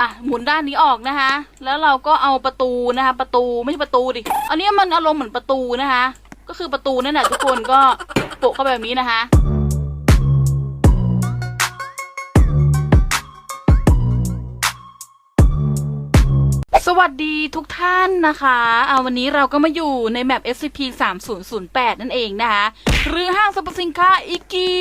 อะหมุนด้านนี้ออกนะคะ แล้วเราก็เอาประตูนะคะ ประตูไม่ใช่ประตูดิ อันนี้มันอารมณ์เหมือนประตูนะคะ ก็คือประตูนั่นแหละทุกคนก็โปะเข้าไปแบบนี้นะคะสวัสดีทุกท่านนะคะเอาวันนี้เราก็มาอยู่ในแมป SCP 3008 นั่นเองนะคะ หรือห้างสรรพสินค้าอีเกี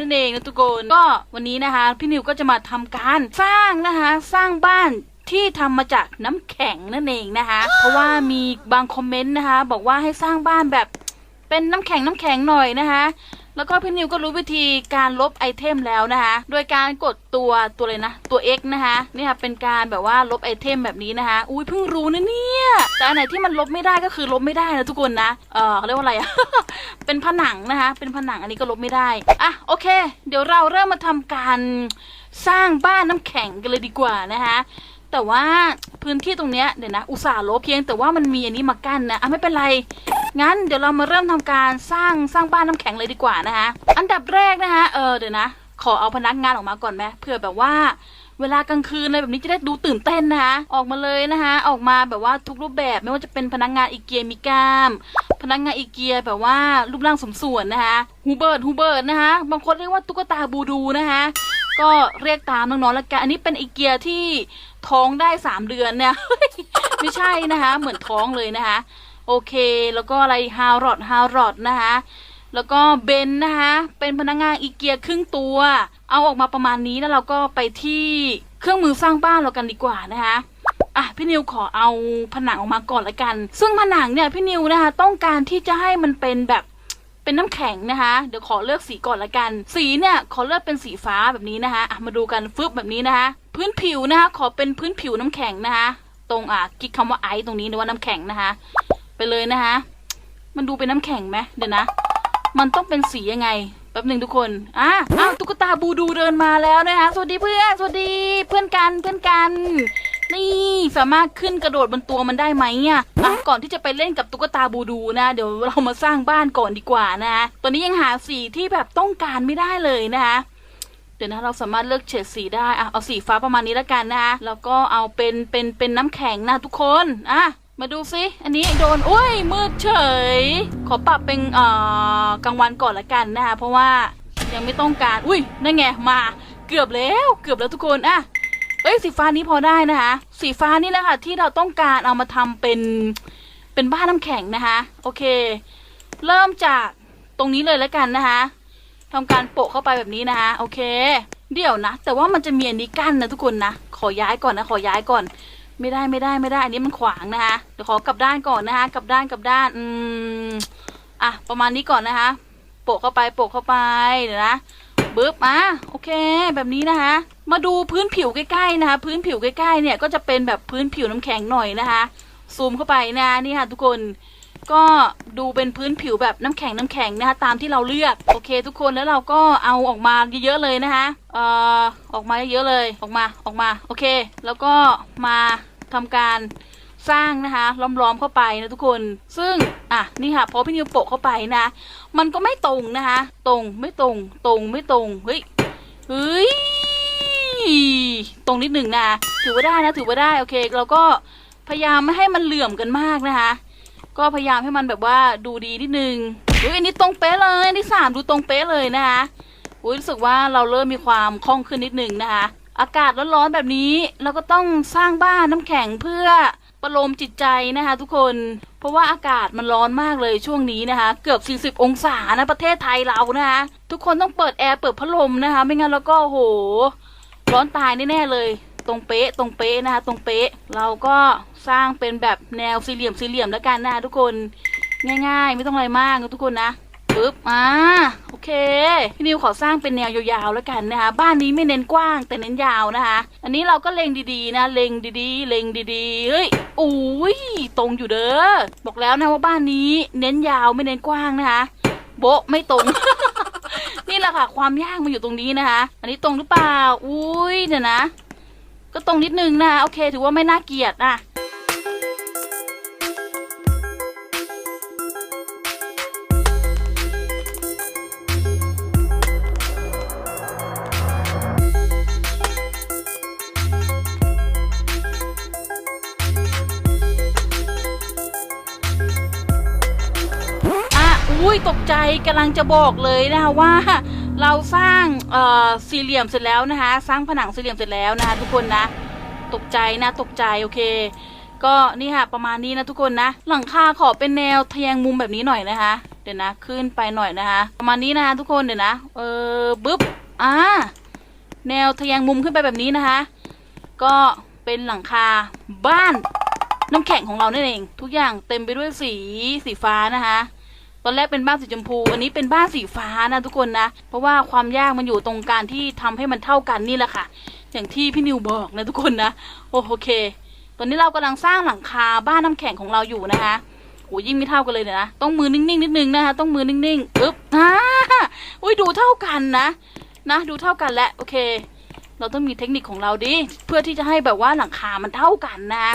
นั่นเองนะทุกคนก็วันนี้นะคะ พี่นิวก็จะมาทำการสร้างนะคะ สร้างบ้านที่ทำมาจากน้ำแข็งนั่นเองนะคะ เพราะว่ามีบางคอมเมนต์นะคะ บอกว่าให้สร้างบ้านแบบเป็นน้ำแข็งน้ำแข็งหน่อยนะคะ แล้วก็พี่นิวก็รู้วิธีการลบไอเทมแล้วนะคะ โดยการกดตัวตัวเลยนะ ตัว X นะคะนี่ค่ะเป็นการแบบว่าลบไอเทมแบบนี้นะคะ อุ้ยเพิ่งรู้นะเนี่ยแต่อันไหนที่มันลบไม่ได้ก็คือลบไม่ได้นะทุกคนนะเออเขาเรียกว่าอะไรอะ เป็นผนังนะคะ เป็นผนังอันนี้ก็ลบไม่ได้อะโอเค เดี๋ยวเราเริ่มมาทำการสร้างบ้านน้ำแข็งกันเลยดีกว่านะคะ แต่ว่าพื้นที่ตรงเนี้ยเดี๋ยวนะ อุตส่าห์ลบเพียงแต่ว่ามันมีอันนี้มากั้นนะอะไม่เป็นไร งั้นเดี๋ยวเรามาเริ่มทำการสร้างสร้างบ้านน้ำแข็งเลยดีกว่านะคะอันดับแรกนะคะเออเดี๋ยวนะ ขอเอาพนักงานออกมาก่อนไหมเผื่อแบบว่าเวลากลางคืนอะไรแบบนี้จะได้ดูตื่นเต้นนะคะออกมาเลยนะคะออกมาแบบว่าทุกรูปแบบไม่ว่าจะเป็นพนักงานอีเกียมีกล้าม พนักงานอีเกียแบบว่ารูปร่างสมส่วนนะคะฮูเบิร์ตฮูเบิร์ตนะคะบางคนเรียกว่าตุ๊กตาบูดูนะคะก็เรียกตามน้องๆแล้วกันอันนี้เป็นอีเกียที่ ท้องได้สามเดือนเนี่ย ไม่ใช่นะคะ เหมือนท้องเลยนะคะ โอเค แล้วก็อะไรฮาวรอดฮาวรอดนะคะ แล้วก็เบนนะคะ เป็นพนักงานอีเกียครึ่งตัว เอาออกมาประมาณนี้แล้วเราก็ไปที่เครื่องมือสร้างบ้านเรากันดีกว่านะคะอะพี่นิวขอเอาผนังออกมาก่อนละกัน ซึ่งผนังเนี่ยพี่นิวนะคะ ต้องการที่จะให้มันเป็นแบบเป็นน้ำแข็งนะคะ เดี๋ยวขอเลือกสีก่อนละกัน สีเนี่ยขอเลือกเป็นสีฟ้าแบบนี้นะคะอะมาดูกันฟึบแบบนี้นะคะ พื้นผิวนะคะ ขอเป็นพื้นผิวน้ำแข็งนะคะ ตรงอะกิ๊กคำว่าไอซ์ตรงนี้หรือว่าน้ำแข็งนะคะ ไปเลยนะคะ มันดูเป็นน้ำแข็งไหมเดี๋ยวนะ มันต้องเป็นสียังไงแป๊บหนึ่งทุกคนอะอ้าวตุ๊กตาบูดูเดินมาแล้วนะคะ สวัสดีเพื่อน สวัสดีเพื่อนกันเพื่อนกัน นี่สามารถขึ้นกระโดดบนตัวมันได้ไหมอะอะก่อนที่จะไปเล่นกับตุ๊กตาบูดูนะ เดี๋ยวเรามาสร้างบ้านก่อนดีกว่านะตอนนี้ยังหาสีที่แบบต้องการไม่ได้เลยนะคะ ดี๋ยวนะเราสามารถเลือกเฉดสีได้อะเอาสีฟ้าประมาณนี้แล้วกันนะคะแล้วก็เอาเป็นเป็นเป็นน้ำแข็งนะทุกคนอะมาดูซิ อันนี้โดน อุ้ย มืดเฉย ขอปรับเป็นเอ่อกลางวันก่อนละกันนะคะเพราะว่ายังไม่ต้องการ อุ้ย นั่นไง มา เกือบแล้ว เกือบแล้วทุกคนอะเอ้ย สีฟ้านี้พอได้นะคะ สีฟ้านี่แหละค่ะ ที่เราต้องการเอามาทำเป็น เป็นบ้านน้ำแข็งนะคะ โอเค เริ่มจากตรงนี้เลยแล้วกันนะคะ ทำการโปะเข้าไปแบบนี้นะคะโอเค เดี๋ยวนะ แต่ว่ามันจะมีอันนี้กั้นนะทุกคนนะ ขอย้ายก่อนนะขอย้ายก่อน ไม่ได้ไม่ได้ไม่ได้ อันนี้มันขวางนะคะเดี๋ยวขอกลับด้านก่อนนะคะกลับด้านกลับด้าน อืมอะประมาณนี้ก่อนนะคะ โปะเข้าไปโปะเข้าไปเดี๋ยวนะบึ๊บอะโอเค แบบนี้นะคะ มาดูพื้นผิวใกล้ๆนะคะ พื้นผิวใกล้ๆเนี่ยก็จะเป็นแบบพื้นผิวน้ำแข็งหน่อยนะคะ ซูมเข้าไปนะนี่ค่ะทุกคน ก็ดูเป็นพื้นผิวแบบน้ำแข็งน้ำแข็งนะคะตามที่เราเลือกโอเค ทุกคนแล้วเราก็เอาออกมาเยอะๆเลยนะคะเอ่อออกมาเยอะเลยออกมาออกมาโอเค แล้วก็มาทำการสร้างนะคะล้อมๆเข้าไปนะทุกคน ซึ่งอะนี่ค่ะพอพี่นิวโปะเข้าไปนะ มันก็ไม่ตรงนะคะ ตรงไม่ตรง ตรงไม่ตรงเฮ้ยเฮ้ยตรงนิดหนึ่งนะถือว่าได้นะถือว่าได้โอเค เราก็พยายามไม่ให้มันเหลื่อมกันมากนะคะ ก็พยายามให้มันแบบว่าดูดีนิดนึงอุ้ยอันนี้ตรงเป๊ะเลยอันที่สามดูตรงเป๊ะเลยนะคะอุ้ยรู้สึกว่าเราเริ่มมีความคล่องขึ้นนิดนึงนะคะ อากาศร้อนๆแบบนี้เราก็ต้องสร้างบ้านน้ำแข็งเพื่อประโลมจิตใจนะคะทุกคน เพราะว่าอากาศมันร้อนมากเลยช่วงนี้นะคะ เกือบ 40 องศานะประเทศไทยเรานะคะ ทุกคนต้องเปิดแอร์เปิดพัดลมนะคะ ไม่งั้นแล้วก็โห ร้อนตายแน่ๆเลย ตรงเป๊ะตรงเป๊ะนะคะตรงเป๊ะเราก็สร้างเป็นแบบแนวสี่เหลี่ยมสี่เหลี่ยมแล้วกันนะคะทุกคนง่าย ๆ ไม่ต้องอะไรมากนะทุกคนนะปึ๊บอ่าโอเคพี่นิวขอสร้างเป็นแนวยาวๆแล้วกันนะคะบ้านนี้ไม่เน้นกว้างแต่เน้นยาวนะคะอันนี้เราก็เล็งดีๆนะเล็งดีๆ เล็งดีๆเฮ้ยอุ้ยตรงอยู่เด้อบอกแล้วนะว่าบ้านนี้เน้นยาวไม่เน้นกว้างนะคะโบะไม่ตรง นี่แหละค่ะความยากมันอยู่ตรงนี้นะคะ อันนี้ตรงหรือเปล่าอุ้ยเดี๋ยวนะ ก็ตรงนิดนึงนะ โอเค ถือว่าไม่น่าเกลียดนะอุ้ยตกใจกำลังจะบอกเลยนะว่า เราสร้างเอ่อสี่เหลี่ยมเสร็จแล้วนะคะ สร้างผนังสี่เหลี่ยมเสร็จแล้วนะคะ ทุกคนนะ ตกใจนะตกใจโอเค ก็นี่ค่ะประมาณนี้นะทุกคนนะ หลังคาขอเป็นแนวทะแยงมุมแบบนี้หน่อยนะคะ เดี๋ยวนะขึ้นไปหน่อยนะคะ ประมาณนี้นะคะทุกคนเดี๋ยวนะเออบึ๊บอ่าแนวทะแยงมุมขึ้นไปแบบนี้นะคะ ก็เป็นหลังคาบ้านน้ำแข็งของเรานั่นเอง ทุกอย่างเต็มไปด้วยสีสีฟ้านะคะ ตอนแรกเป็นบ้านสีชมพู อันนี้เป็นบ้านสีฟ้านะทุกคนนะ เพราะว่าความยากมันอยู่ตรงการที่ทำให้มันเท่ากันนี่แหละค่ะ อย่างที่พี่นิวบอกนะทุกคนนะ โอโอเค ตอนนี้เรากำลังสร้างหลังคาบ้านน้ำแข็งของเราอยู่นะคะโอ้ยิ่งไม่เท่ากันเลยเนี่ยนะ ต้องมือนิ่งๆนิดนึงนะคะ ต้องมือนิ่งๆอึ๊บอ่าอุ้ยดูเท่ากันนะนะ ดูเท่ากันแล้วโอเค เราต้องมีเทคนิคของเราดิ เพื่อที่จะให้แบบว่าหลังคามันเท่ากันนะ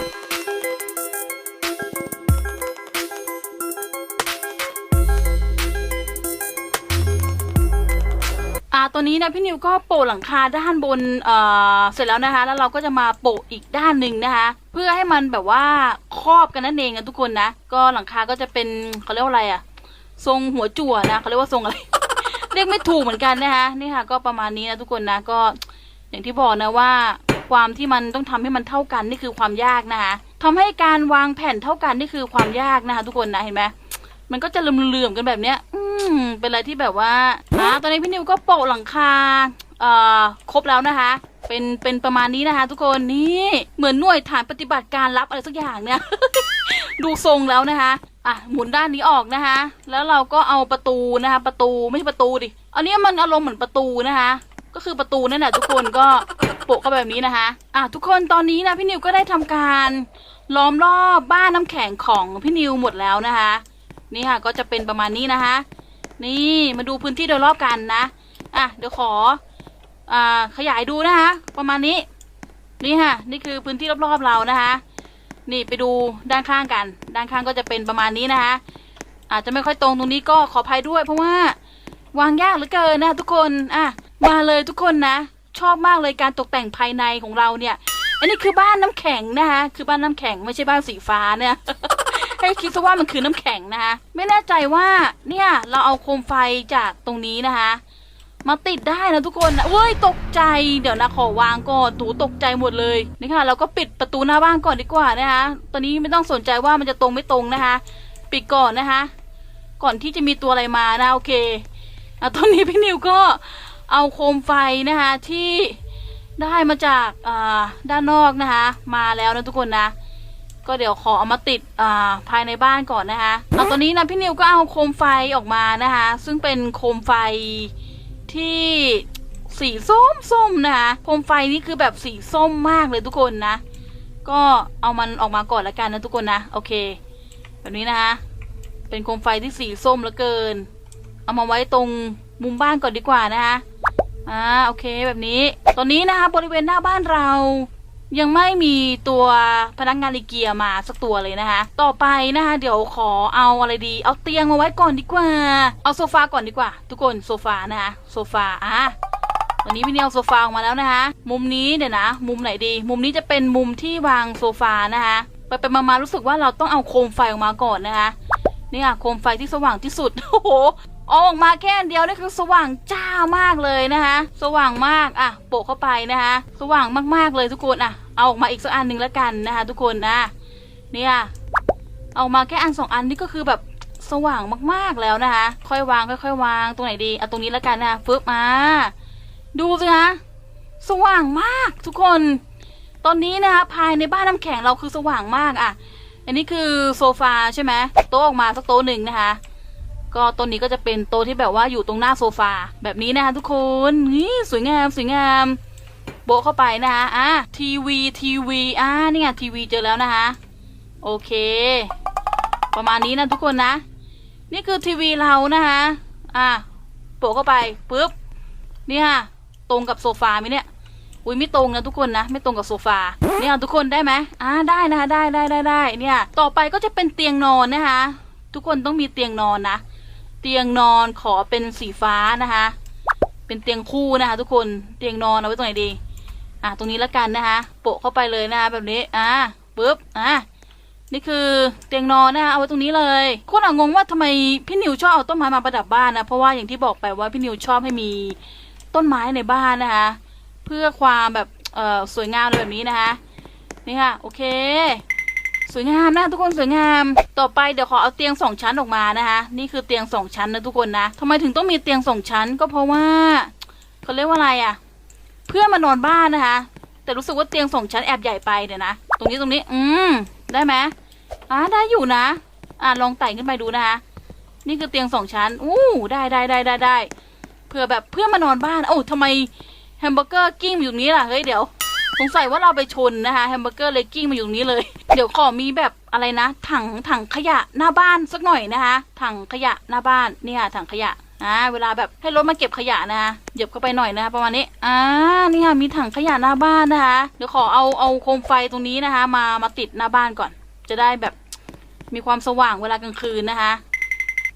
ตัวนี้นะพี่นิวก็โปะหลังคาด้านบนเอ่อเสร็จแล้วนะคะ แล้วเราก็จะมาโปะอีกด้านหนึ่งนะคะ เพื่อให้มันแบบว่าครอบกันนั่นเองนะทุกคนนะ ก็หลังคาก็จะเป็นเขาเรียกว่าอะไรอะทรงหัวจั่วนะเขาเรียกว่าทรงอะไร เรียกไม่ถูกเหมือนกันนะคะนี่ค่ะ ก็ประมาณนี้นะทุกคนนะก็อย่างที่บอกนะว่า ความที่มันต้องทำให้มันเท่ากันนี่คือความยากนะคะทำให้การวางแผ่นเท่ากันนี่คือความยากนะคะ ทุกคนนะเห็นไหม มันก็จะเหลื่อมๆกันแบบเนี้ย อืมเป็นอะไรที่แบบว่าอ่าตอนนี้พี่นิวก็โปะหลังคาเอ่อครบแล้วนะคะ เป็นเป็นประมาณนี้นะคะ ทุกคนนี่เหมือนหน่วยฐานปฏิบัติการรับอะไรสักอย่างเนี่ย ดูทรงแล้วนะคะอะหมุนด้านนี้ออกนะคะ แล้วเราก็เอาประตูนะคะ ประตูไม่ใช่ประตูดิอันนี้มันอารมณ์เหมือนประตูนะคะ ก็คือประตูนั่นแหละทุกคนก็โปะเข้าไปแบบนี้นะคะอะทุกคนตอนนี้นะพี่นิวก็ได้ทำการล้อมรอบบ้านน้ำแข็งของพี่นิวหมดแล้วนะคะ นี่ค่ะก็จะเป็นประมาณนี้นะคะ นี่มาดูพื้นที่โดยรอบกันนะอะเดี๋ยวขออ่าขยายดูนะคะ ประมาณนี้ นี่ค่ะ นี่คือพื้นที่รอบๆเรานะคะ นี่ไปดูด้านข้างกัน ด้านข้างก็จะเป็นประมาณนี้นะคะ อาจจะไม่ค่อยตรงตรงนี้ก็ขออภัยด้วย เพราะว่าวางยากเหลือเกินนะทุกคนอะมาเลยทุกคนนะ ชอบมากเลยการตกแต่งภายในของเราเนี่ย อันนี้คือบ้านน้ำแข็งนะคะ คือบ้านน้ำแข็งไม่ใช่บ้านสีฟ้าเนี่ย ให้คิดซะว่ามันคือน้ำแข็งนะคะ ไม่แน่ใจว่าเนี่ยเราเอาโคมไฟจากตรงนี้นะคะ มาติดได้นะทุกคนนะเว้ยตกใจเดี๋ยวนะขอวางก่อนถูตกใจหมดเลยนี่ค่ะ เราก็ปิดประตูหน้าบ้านก่อนดีกว่านะคะ ตอนนี้ไม่ต้องสนใจว่ามันจะตรงไม่ตรงนะคะ ปิดก่อนนะคะ ก่อนที่จะมีตัวอะไรมานะโอเคอะตอนนี้พี่นิวก็เอาโคมไฟนะคะที่ได้มาจากด้านนอกนะคะ มาแล้วนะทุกคนนะ ก็เดี๋ยวขอเอามาติดาภายในบ้านก่อนนะคะเอาตอนนี้นะพี่นิวก็เอาโคมไฟออกมานะคะ ซึ่งเป็นโคมไฟที่สีส้มส้มนะคะโคมไฟนี่คือแบบสีส้มมากเลยทุกคนนะ ก็เอามันออกมาก่อนละกันนะทุกคนนะโอเค แบบนี้นะคะ เป็นโคมไฟที่สีส้มเหลือเกิน เอามาไว้ตรงมุมบ้านก่อนดีกว่านะคะอ่าโอเคแบบนี้ ตอนนี้นะคะบริเวณหน้าบ้านเรา ยังไม่มีตัวพนักงานอีเกียมาสักตัวเลยนะคะ ต่อไปนะคะ เดี๋ยวขอเอาอะไรดี เอาเตียงมาไว้ก่อนดีกว่า เอาโซฟาก่อนดีกว่า ทุกคนโซฟานะคะโซฟาอะวันนี้พี่เนี่ยเอาโซฟาออกมาแล้วนะคะ มุมนี้เดี๋ยวนะ มุมไหนดี มุมนี้จะเป็นมุมที่วางโซฟานะคะไปไปมามารู้สึกว่าเราต้องเอาโคมไฟออกมาก่อนนะคะนี่ค่ะโคมไฟที่สว่างที่สุดโอ้โหเอาออกมาแค่เดียวนี่คือสว่างจ้ามากเลยนะคะ สว่างมากอะโปะเข้าไปนะคะ สว่างมากๆเลยทุกคนอะ เอาออกมาอีกสักอันหนึ่งแล้วกันนะคะ ทุกคนนะ เนี่ยเอามาแค่อันสองอันนี่ก็คือแบบสว่างมากๆแล้วนะคะ ค่อยวางค่อยๆวางตรงไหนดีเอาตรงนี้แล้วกันนะคะฟึบมาดูสิคะสว่างมากทุกคน ตอนนี้นะคะภายในบ้านน้ำแข็งเราคือสว่างมากอะ อันนี้คือโซฟาใช่ไหมโต๊ะออกมาสักโต๊ะหนึ่งนะคะ ก็ต้นนี้ก็จะเป็นโต๊ะที่แบบว่าอยู่ตรงหน้าโซฟาแบบนี้นะคะทุกคนนี่สวยงามสวยงาม โบเข้าไปนะคะอะทีวีทีวีอะนี่ไงทีวีเจอแล้วนะคะ โอเค ประมาณนี้นะทุกคนนะ นี่คือทีวีเรานะคะอะโปะเข้าไปปุ๊บนี่ค่ะตรงกับโซฟาไหมเนี่ยอุ้ยไม่ตรงนะทุกคนนะ ไม่ตรงกับโซฟาเนี่ยทุกคนได้ไหมอ่าได้นะคะได้ได้ได้ได้เนี่ย ต่อไปก็จะเป็นเตียงนอนนะคะ ทุกคนต้องมีเตียงนอนนะ เตียงนอนขอเป็นสีฟ้านะคะ เป็นเตียงคู่นะคะ ทุกคนเตียงนอนเอาไว้ตรงไหนดี อะตรงนี้แล้วกันนะคะโปะเข้าไปเลยนะคะแบบนี้อะปึ๊บอะนี่คือเตียงนอนนะคะเอาไว้ตรงนี้เลยคนอะงงว่าทำไมพี่นิวชอบเอาต้นไม้มาประดับบ้านนะเพราะว่าอย่างที่บอกไปว่าพี่นิวชอบให้มีต้นไม้ในบ้านนะคะ เพื่อความแบบเอ่อสวยงามแบบนี้นะคะนี่ค่ะโอเค สวยงามนะทุกคนสวยงาม ต่อไปเดี๋ยวขอเอาเตียงสองชั้นออกมานะคะนี่คือเตียงสองชั้นนะทุกคนนะทำไมถึงต้องมีเตียงสองชั้นก็เพราะว่าเขาเรียกว่าอะไรอะ่ะ เพื่อนมานอนบ้านนะคะ แต่รู้สึกว่าเตียงสองชั้นแอบใหญ่ไปเดี๋ยวนะ ตรงนี้ตรงนี้ อืม ได้ไหมอ่าได้อยู่นะ อ่าลองไต่ขึ้นไปดูนะคะ นี่คือเตียงสองชั้น อู้ได้ได้ได้ได้ได้เผื่อแบบเพื่อนมานอนบ้าน โอ้ทำไมแฮมเบอร์เกอร์กิ้งอยู่ตรงนี้ล่ะ เฮ้ยเดี๋ยว สงสัยว่าเราไปชนนะคะแฮมเบอร์เกอร์เลยกิ้งมาอยู่นี้เลย เดี๋ยวขอมีแบบอะไรนะ ถังถังขยะหน้าบ้านสักหน่อยนะคะ ถังขยะหน้าบ้าน เนี่ค่ะถังขยะ อ่าเวลาแบบให้รถมาเก็บขยะนะคะเหยียบเข้าไปหน่อยนะคะประมาณนี้อ่านี่ค่ะมีถังขยะหน้าบ้านนะคะเดี๋ยวขอเอาเอาโคมไฟตรงนี้นะคะ มามาติดหน้าบ้านก่อน จะได้แบบมีความสว่างเวลากลางคืนนะคะ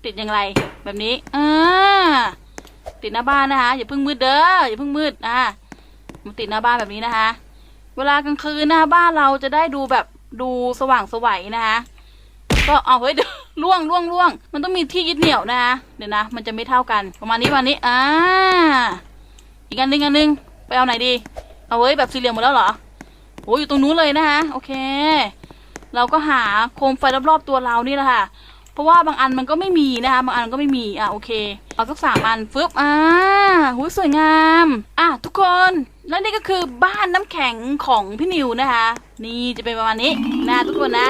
ติดอย่างไรแบบนี้อ่าติดหน้าบ้านนะคะ อย่าเพิ่งมืดเด้ออย่าเพิ่งมืดอ่ามาติดหน้าบ้านแบบนี้นะคะ เวลากลางคืนหน้าบ้านเราจะได้ดูแบบดูสว่างสวัยนะคะ ก็เอาเฮ้ยเดี๋ยว ล่วงล่วงล่วง มันต้องมีที่ยึดเหนี่ยวนะคะเดี๋ยวนะ มันจะไม่เท่ากัน ประมาณนี้ประมาณนี้ อ่า อีกอันหนึงอันหนึงไปเอาไหนดี เอาเว้ยแบบสี่เหลี่ยมหมดแล้วเหรอโอ้ยอยู่ตรงนู้นเลยนะคะโอเค เราก็หาโคมไฟรอบๆตัวเรานี่แหละค่ะ เพราะว่าบางอันมันก็ไม่มีนะคะ บางอันก็ไม่มี อะโอเค เอาสักสามอันฟึบ อ่าหุยสวยงาม อะทุกคน แล้วนี่ก็คือบ้านน้ำแข็งของพี่นิวนะคะ นี่จะเป็นประมาณนี้นะทุกคนนะ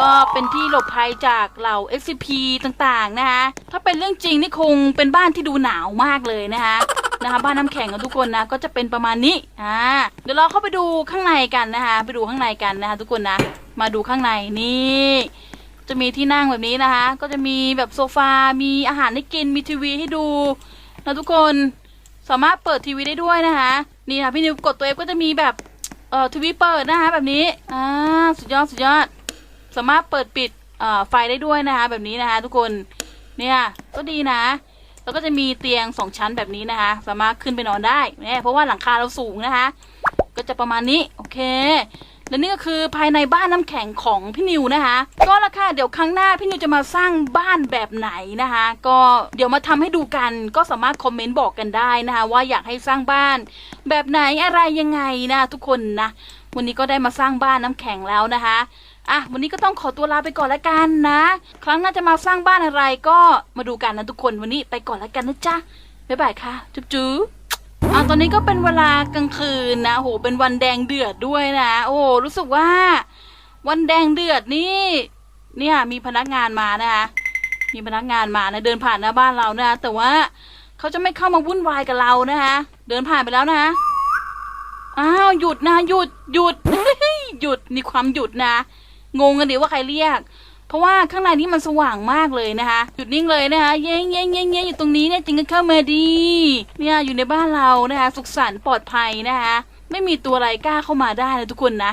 ก็เป็นที่หลบภัยจากเหล่า SCP ต่างๆนะคะ ถ้าเป็นเรื่องจริงนี่คงเป็นบ้านที่ดูหนาวมากเลยนะคะนะคะบ้านน้ำแข็งของทุกคนนะก็จะเป็นประมาณนี้อ่าเดี๋ยวเราเข้าไปดูข้างในกันนะคะไปดูข้างในกันนะคะทุกคนนะมาดูข้างในนี่จะมีที่นั่งแบบนี้นะคะ ก็จะมีแบบโซฟา มีอาหารให้กิน มีทีวีให้ดูนะทุกคนสามารถเปิดทีวีได้ด้วยนะคะ นี่ค่ะพี่นิวกดตัวเอฟก็จะมีแบบเอ่อทีวีเปิดนะคะแบบนี้อ่าสุดยอดสุดยอด สามารถเปิดปิดไฟได้ด้วยนะคะ แบบนี้นะคะ ทุกคนเนี่ยก็ดีนะ แล้วก็จะมีเตียงสองชั้นแบบนี้นะคะ สามารถขึ้นไปนอนได้เนี่ยเพราะว่าหลังคาเราสูงนะคะ ก็จะประมาณนี้โอเคและนี่ก็คือภายในบ้านน้ำแข็งของพี่นิวนะคะ ก็ละค่ะเดี๋ยวครั้งหน้าพี่นิวจะมาสร้างบ้านแบบไหนนะคะ ก็เดี๋ยวมาทำให้ดูกัน ก็สามารถคอมเมนต์บอกกันได้นะคะ ว่าอยากให้สร้างบ้าน แบบไหนอะไรยังไงนะทุกคนนะ วันนี้ก็ได้มาสร้างบ้านน้ำแข็งแล้วนะคะอะวันนี้ก็ต้องขอตัวลาไปก่อนล้วกันนะ ครั้งหน้าจะมาสร้างบ้านอะไรก็มาดูกันนะทุกคนวันนี้ไปก่อนล้วกันนะจ๊ะบ๊ายบายค่ะจุ๊บจุ๊บอะตอนนี้ก็เป็นเวลากลางคืนนะโหเป็นวันแดงเดือดด้วยนะ โอ้รู้สึกว่า วันแดงเดือดนี่ เนี่ยมีพนักงานมานะคะมีพนักงานมานะเดินผ่านหน้าบ้านเรานะ แต่ว่าเขาจะไม่เข้ามาวุ่นวายกับเรานะคะเดินผ่านไปแล้วนะคะ อ้าวหยุดนะหยุดหยุดหยุดมีความหยุดนะงงกันเดี๋ยวว่าใครเรียก เพราะว่าข้างในนี้มันสว่างมากเลยนะคะหยุดนิ่งเลยนะคะเย้งเย้งเย้งเย้งอยู่ตรงนี้เนี่ยจริงก็เข้ามาดีเนี่ยอยู่ในบ้านเรานะคะสุขสันต์ปลอดภัยนะคะไม่มีตัวอะไรกล้าเข้ามาได้นะทุกคนนะ